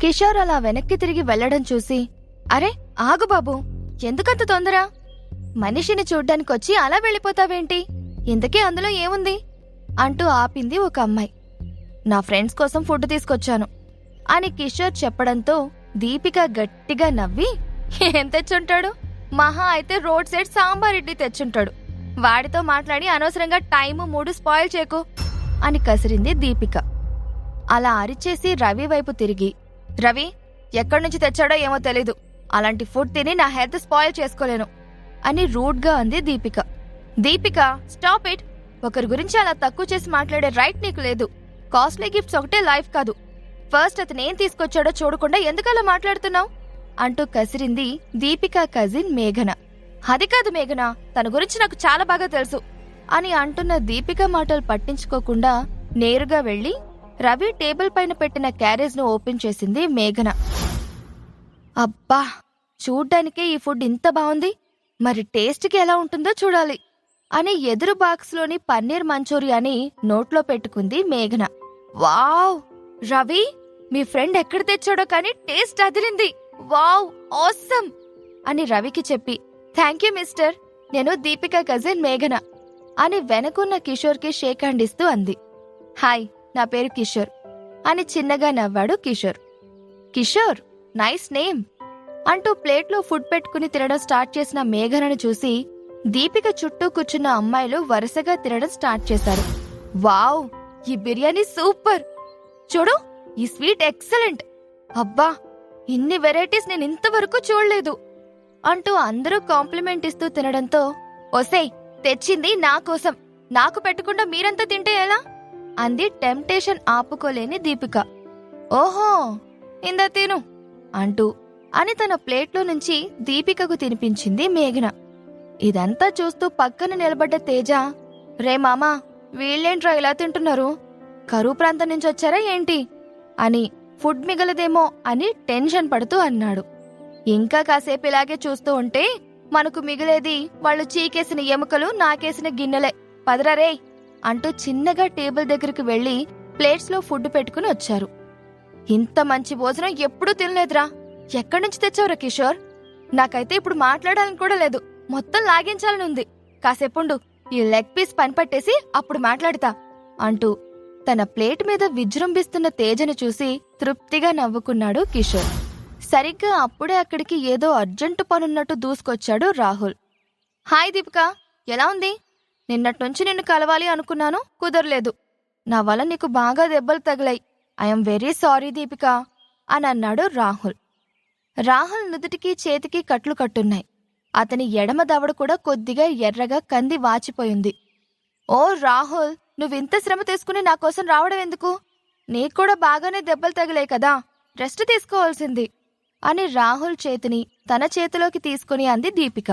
కిషోర్ అలా వెనక్కి తిరిగి వెళ్ళడం చూసి అరే ఆగు బాబు ఎందుకంత తొందర? మనిషిని చూడ్డానికొచ్చి అలా వెళ్ళిపోతావేంటి? ఇంతకీ అందులో ఏముంది? అంటూ ఆపింది ఒక అమ్మాయి. నా ఫ్రెండ్స్ కోసం ఫుడ్ తీసుకొచ్చాను అని కిషోర్ చెప్పడంతో దీపిక గట్టిగా నవ్వి ఏం తెచ్చుంటాడు? మహా అయితే రోడ్ సైడ్ సాంబార్ ఇడ్లీ తెచ్చుంటాడు. వాడితో మాట్లాడి అనవసరంగా టైము మూడు స్పాయిల్ చేకు అని కసిరింది దీపిక. అలా అరిచేసి రవి వైపు తిరిగి రవి ఎక్కడి నుంచి తెచ్చాడో ఏమో తెలీదు. అలాంటి ఫుడ్ తిని నా హెల్త్ స్పాయిల్ చేసుకోలేను అని రూడ్గా అంది దీపిక. Deepika stop it. ఒకరి గురించి అలా తక్కువ చేసి మాట్లాడే రైట్ నీకు లేదు. కాస్ట్లీ గిఫ్ట్స్ ఒకటే లైఫ్ కాదు. ఫస్ట్ అతను ఏం తీసుకొచ్చాడో చూడకుండా ఎందుకలా మాట్లాడుతున్నావు? అంటూ కసిరింది దీపిక కజిన్ మేఘన. అది కాదు మేఘన తన గురించి నాకు చాలా బాగా తెలుసు అని అంటున్న దీపిక మాటలు పట్టించుకోకుండా నేరుగా వెళ్ళి రవి టేబుల్ పైన పెట్టిన క్యారేజ్ను ఓపెన్ చేసింది మేఘన. అబ్బా చూడ్డానికే ఈ ఫుడ్ ఇంత బాగుంది. మరి టేస్ట్కి ఎలా ఉంటుందో చూడాలి అని ఎదురు బాక్స్లోని పన్నీర్ మంచూరియాని నోట్లో పెట్టుకుంది మేఘన. వావ్ రవి మీ ఫ్రెండ్ ఎక్కడ తెచ్చాడో కానీ టేస్ట్ అదిలింది. వావ్ ఆసమ్ అని రవికి చెప్పి థ్యాంక్ యూ మిస్టర్ నేను దీపిక కజిన్ మేఘన అని వెనకున్న కిషోర్కి షేక్ హ్యాండ్ ఇస్తూ అంది. హాయ్ నా పేరు కిషోర్ అని చిన్నగా నవ్వాడు కిషోర్. కిషోర్ నైస్ నేమ్ అంటూ ప్లేట్లో ఫుడ్ పెట్టుకుని తినడం స్టార్ట్ చేసిన మేఘనను చూసి దీపిక చుట్టూ కూర్చున్న అమ్మాయిలు వరుసగా తినడం స్టార్ట్ చేశారు. వావ్ ఈ బిర్యానీ సూపర్! చూడు ఈ స్వీట్ ఎక్సలెంట్! అబ్బా ఇన్ని వెరైటీస్ నేను ఇంతవరకు చూడలేదు అంటూ అందరూ కాంప్లిమెంట్ ఇస్తూ తినడంతో ఒసేయ్ తెచ్చింది నా కోసం. నాకు పెట్టకుండా మీరంతా తింటే ఎలా? అంది టెంప్టేషన్ ఆపుకోలేని దీపిక. ఓహో ఇందా తిను అంటూ అని తన ప్లేట్లో నుంచి దీపికకు తినిపించింది మేఘన. ఇదంతా చూస్తూ పక్కన నిలబడ్డ తేజ రే మామా వీళ్ళేంట్రా ఇలా తింటున్నారు? కరువు ప్రాంతం నుంచి వచ్చారా ఏంటి? అని ఫుడ్ మిగలదేమో అని టెన్షన్ పడుతూ అన్నాడు. ఇంకా కాసేపు ఇలాగే చూస్తూ ఉంటే మనకు మిగిలేది వాళ్ళు చీకేసిన ఎముకలు నాకేసిన గిన్నెలే. పదరారే అంటూ చిన్నగా టేబుల్ దగ్గరికి వెళ్ళి ప్లేట్స్లో ఫుడ్ పెట్టుకుని వచ్చారు. ఇంత మంచి భోజనం ఎప్పుడూ తినలేదురా. ఎక్కడి నుంచి తెచ్చావురా కిషోర్? నాకైతే ఇప్పుడు మాట్లాడాలని కూడా లేదు. మొత్తం లాగించాలని ఉంది. కాసేపుండు ఈ లెగ్ పీస్ పనిపట్టేసి అప్పుడు మాట్లాడతా అంటూ తన ప్లేట్ మీద విజృంభిస్తున్న తేజను చూసి తృప్తిగా నవ్వుకున్నాడు కిషోర్. సరిగ్గా అప్పుడే అక్కడికి ఏదో అర్జెంటు పనున్నట్టు దూసుకొచ్చాడు రాహుల్. హాయ్ దీపిక. ఎలా ఉంది? నిన్నట్నుంచి నిన్ను కలవాలి అనుకున్నాను కుదరలేదు. నా వల్ల నీకు బాగా దెబ్బలు తగిలాయి. ఐఎమ్ వెరీ సారీ దీపిక అని అన్నాడు రాహుల్. రాహుల్ నుదుటికి చేతికి కట్లు కట్టున్నాయి. అతని ఎడమ దవడ కూడా కొద్దిగా ఎర్రగా కంది వాచిపోయింది. ఓ రాహుల్ నువ్వింత శ్రమ తీసుకుని నా కోసం రావడం ఎందుకు? నీకు కూడా బాగానే దెబ్బలు తగిలాయి కదా రెస్ట్ తీసుకోవాల్సింది అని రాహుల్ చేతిని తన చేతిలోకి తీసుకుని అంది దీపిక.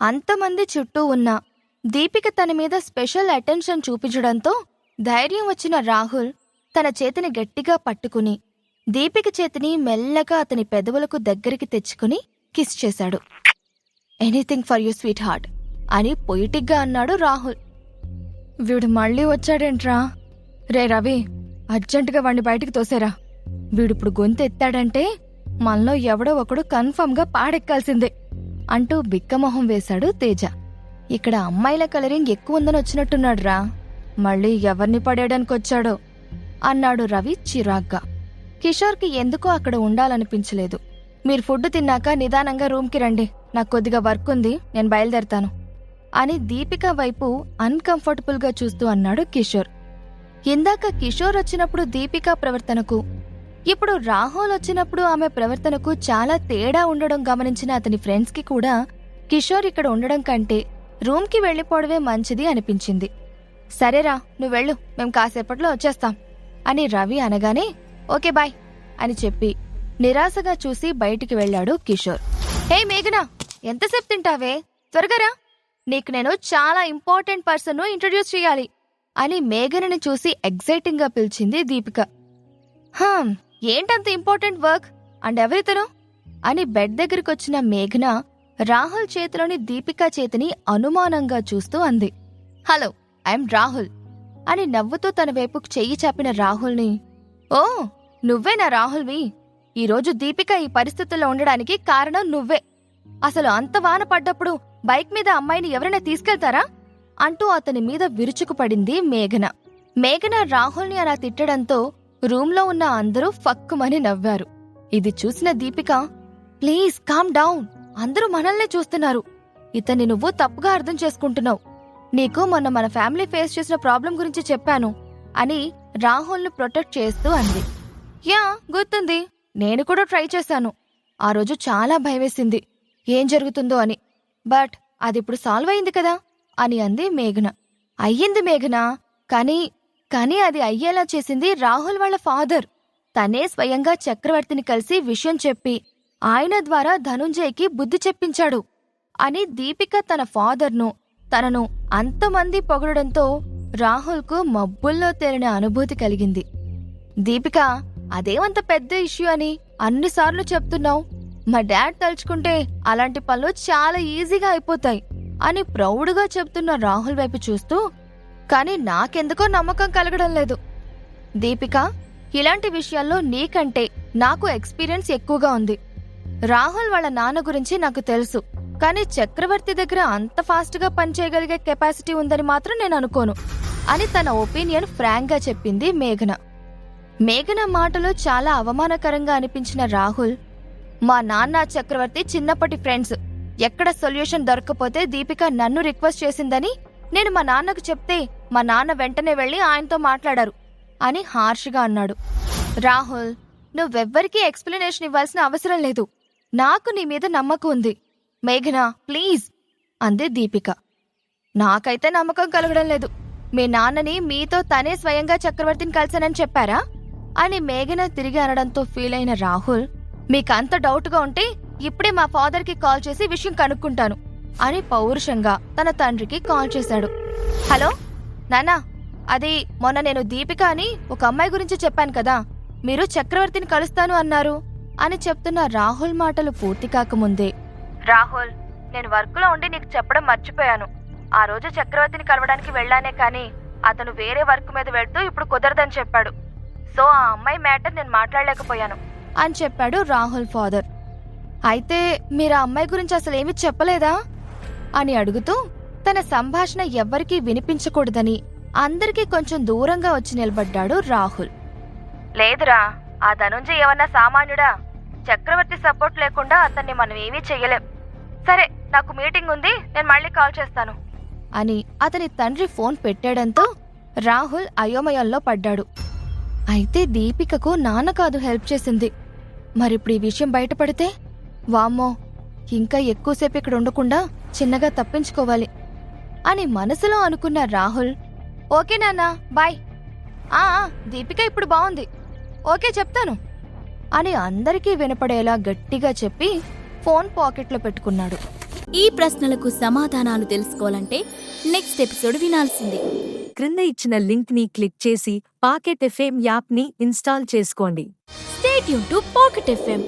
అంతమంది చుట్టూ ఉన్న దీపిక తన మీద స్పెషల్ అటెన్షన్ చూపించడంతో ధైర్యం వచ్చిన రాహుల్ తన చేతిని గట్టిగా పట్టుకుని దీపిక చేతిని మెల్లగా అతని పెదవులకు దగ్గరికి తెచ్చుకుని కిస్ చేశాడు. Anything for you sweetheart అని పొయిటిక్గా అన్నాడు రాహుల్. వీడు మళ్ళీ వచ్చాడేంట్రా? రే రవి అర్జెంటుగా వాణ్ణి బయటికి తోసేరా. వీడిప్పుడు గొంతు ఎత్తాడంటే మనలో ఎవడో ఒకడు కన్ఫర్మ్గా పాడెక్కాల్సిందే అంటూ బిక్కమొహం వేశాడు తేజ. ఇక్కడ అమ్మాయిల కలరింగ్ ఎక్కువ ఉందని వచ్చినట్టున్నాడురా. మళ్ళీ ఎవరిని పడేయడానికి వచ్చాడో అన్నాడు రవి చిరాగ్గా. కిషోర్కి ఎందుకో అక్కడ ఉండాలనిపించలేదు. మీరు ఫుడ్ తిన్నాక నిదానంగా రూమ్కి రండి. నాకు కొద్దిగా వర్క్ ఉంది నేను బయలుదేరతాను. అని దీపిక వైపు అన్కంఫర్టబుల్గా చూస్తూ అన్నాడు కిషోర్. ఇందాక కిషోర్ వచ్చినప్పుడు దీపిక ప్రవర్తనకు ఇప్పుడు రాహుల్ వచ్చినప్పుడు ఆమె ప్రవర్తనకు చాలా తేడా ఉండడం గమనించిన అతని ఫ్రెండ్స్కి కూడా కిషోర్ ఇక్కడ ఉండడం కంటే రూమ్కి వెళ్ళిపోవడమే మంచిది అనిపించింది. సరేరా నువ్వు వెళ్ళు మేం కాసేపట్లో వచ్చేస్తాం అని రవి అనగానే ఓకే బాయ్ అని చెప్పి నిరాశగా చూసి బయటికి వెళ్ళాడు కిషోర్. హే మేఘనా ఎంతసేపు తింటావే? త్వరగరా నీకు నేను చాలా ఇంపార్టెంట్ పర్సన్ను ఇంట్రడ్యూస్ చేయాలి అని మేఘనని చూసి ఎగ్జైటింగ్గా పిలిచింది దీపిక. ఏంటంత ఇంపార్టెంట్ వర్క్? అండ్ ఎవరితను? అని బెడ్ దగ్గరికొచ్చిన మేఘన రాహుల్ చేతిలోని దీపికా చేతిని అనుమానంగా చూస్తూ అంది. హలో ఐఎమ్ రాహుల్ అని నవ్వుతూ తన వైపు చెయ్యి చాపిన రాహుల్ని ఓ నువ్వేనా రాహుల్వి? ఈరోజు దీపిక ఈ పరిస్థితుల్లో ఉండడానికి కారణం నువ్వే. అసలు అంత వాన పడ్డప్పుడు బైక్ మీద అమ్మాయిని ఎవరైనా తీసుకెళ్తారా? అంటూ అతని మీద విరుచుకుపడింది మేఘన. మేఘన రాహుల్ని అలా తిట్టడంతో రూంలో ఉన్న అందరూ ఫక్కుమని నవ్వారు. ఇది చూసిన దీపిక ప్లీజ్ కామ్ డౌన్ అందరూ మనల్నే చూస్తున్నారు. ఇతన్ని నువ్వు తప్పుగా అర్థం చేసుకుంటున్నావు. నీకు మొన్న మన ఫ్యామిలీ ఫేస్ చేసిన ప్రాబ్లం గురించి చెప్పాను అని రాహుల్ను ప్రొటెక్ట్ చేస్తూ అంది. యా గుర్తుంది. నేను కూడా ట్రై చేశాను. ఆ రోజు చాలా భయవేసింది ఏం జరుగుతుందో అని. బట్ అది ఇప్పుడు సాల్వ్ అయింది కదా అని అంది మేఘన. అయ్యింది మేఘన కానీ కానీ అది అయ్యేలా చేసింది రాహుల్ వాళ్ళ ఫాదర్. తనే స్వయంగా చక్రవర్తిని కలిసి విషయం చెప్పి ఆయన ద్వారా ధనుంజయ్కి బుద్ధి చెప్పించాడు. అని దీపిక తన ఫాదర్ను తనను అంతమంది పొగడడంతో రాహుల్కు మబ్బుల్లో తేలిన అనుభూతి కలిగింది. దీపిక అదేమంత పెద్ద ఇష్యూ అని అన్నిసార్లు చెప్తున్నావు. మా డాడ్ తలుచుకుంటే అలాంటి పనులు చాలా ఈజీగా అయిపోతాయి అని ప్రౌడ్గా చెప్తున్న రాహుల్ వైపు చూస్తూ కానీ నాకెందుకో నమ్మకం కలగడం లేదు. దీపిక ఇలాంటి విషయాల్లో నీకంటే నాకు ఎక్స్పీరియన్స్ ఎక్కువగా ఉంది. రాహుల్ వాళ్ళ నాన్న గురించి నాకు తెలుసు. కానీ చక్రవర్తి దగ్గర అంత ఫాస్ట్గా పనిచేయగలిగే కెపాసిటీ ఉందని మాత్రం నేను అనుకోను. అని తన ఒపీనియన్ ఫ్రాంక్గా చెప్పింది మేఘన. మేఘన మాటలు చాలా అవమానకరంగా అనిపించిన రాహుల్ మా నాన్న చక్రవర్తి చిన్నప్పటి ఫ్రెండ్స్. ఎక్కడ సొల్యూషన్ దొరకపోతే దీపిక నన్ను రిక్వెస్ట్ చేసిందని నేను మా నాన్నకు చెప్తే మా నాన్న వెంటనే వెళ్ళి ఆయనతో మాట్లాడారు అని హార్ష్గా అన్నాడు. రాహుల్ నువ్వెవ్వరికీ ఎక్స్ప్లెనేషన్ ఇవ్వాల్సిన అవసరం లేదు. నాకు నీ మీద నమ్మకం ఉంది. మేఘన ప్లీజ్ అంది దీపిక. నాకైతే నమ్మకం కలగడం లేదు. మీ నాన్నని మీతో తనే స్వయంగా చక్రవర్తిని కలిశానని చెప్పారా? అని మేఘన తిరిగి అనడంతో ఫీల్ అయిన రాహుల్ మీకంత డౌట్గా ఉంటే ఇప్పుడే మా ఫాదర్కి కాల్ చేసి విషయం కనుక్కుంటాను అని పౌరుషంగా తన తండ్రికి కాల్ చేశాడు. హలో నానా అది మొన్న నేను దీపిక అని ఒక అమ్మాయి గురించి చెప్పాను కదా మీరు చక్రవర్తిని కలుస్తాను అన్నారు. అని చెప్తున్న రాహుల్ మాటలు పూర్తి కాకముందే. రాహుల్ నేను వర్క్లో ఉండి నీకు చెప్పడం మర్చిపోయాను. ఆ రోజు చక్రవర్తిని కలవడానికి వెళ్ళానే కానీ అతను వేరే వర్క్ మీద వెళ్తూ ఇప్పుడు కుదరదని చెప్పాడు. సో ఆ అమ్మాయి మ్యాటర్ నేను మాట్లాడలేకపోయాను. అని చెప్పాడు రాహుల్ ఫాదర్. అయితే మీరు ఆ అమ్మాయి గురించి అసలు ఏమీ చెప్పలేదా? అని అడుగుతూ తన సంభాషణ ఎవ్వరికీ వినిపించకూడదని అందరికీ కొంచెం దూరంగా వచ్చి నిలబడ్డాడు రాహుల్. లేదురా ఆ ధనుంజయ్ ఏమన్నా సామాన్యుడా? చక్రవర్తి సపోర్ట్ లేకుండా అతన్ని మనం ఏమీ చెయ్యలేం. సరే నాకు మీటింగ్ ఉంది నేను మళ్ళీ కాల్ చేస్తాను. అని అతని తండ్రి ఫోన్ పెట్టాడంతో రాహుల్ అయోమయంలో పడ్డాడు. అయితే దీపికకు నాన్న కాదు హెల్ప్ చేసింది. మరిప్పుడు ఈ విషయం బయటపడితే వామ్మో ఇంకా ఎక్కువసేపు ఇక్కడ ఉండకుండా చిన్నగా తప్పించుకోవాలి అని మనసులో అనుకున్న రాహుల్ ఓకే నాన్న బాయ్. ఆ ఆ, దీపిక ఇప్పుడు బాగుంది. ఓకే చెప్తాను. అని అందరికీ వినపడేలా గట్టిగా చెప్పి ఫోన్ పాకెట్లో పెట్టుకున్నాడు. ఈ ప్రశ్నలకు సమాధానాలు తెలుసుకోవాలంటే నెక్స్ట్ ఎపిసోడ్ వినాల్సిందే. క్రింద ఇచ్చిన లింక్ని క్లిక్ చేసి పాకెట్ ఎఫ్ఎం యాప్ని ఇన్స్టాల్ చేసుకోండి. స్టేట్ యూన్ టు పాకెట్ ఎఫ్ఎం